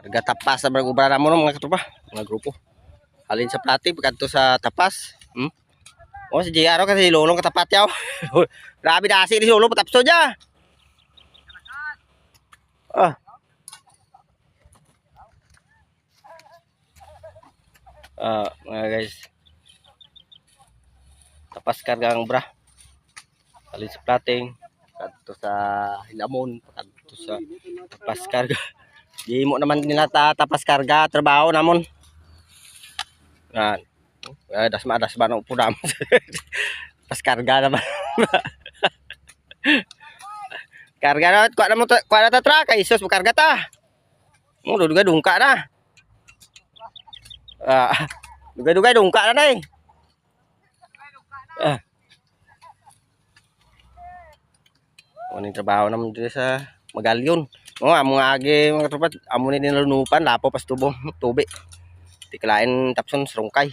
Karga tapas sa barang mo mga katropa, mga grupo. Halin sa plati pagkadto sa tapas. Hmm? O si JR kasi lulong katapat yaw. Grabe na si lulong patapso niya. Ah. Ah, mga guys. Tapas karga ang bra. Halin sa plating. Pagkadto sa hilamon, pagkadto sa tapas karga. Di mo naman nila ta tapas karga trabaho namon. Yan. Eh, das ma das ba no pudam. Pas karga naman. karga na kuha na mo ta- kuha na ta truck kay sus karga ta. Mo duga dungka na. Ah, duga duga dungka na dai. Ah. Yung trabaho naman dito sa Magalyon. Oo, amo nga agi mga tropa, amo ni nilalunupan, lapo pas tubo, tubi. Tiklain tapson srungkay.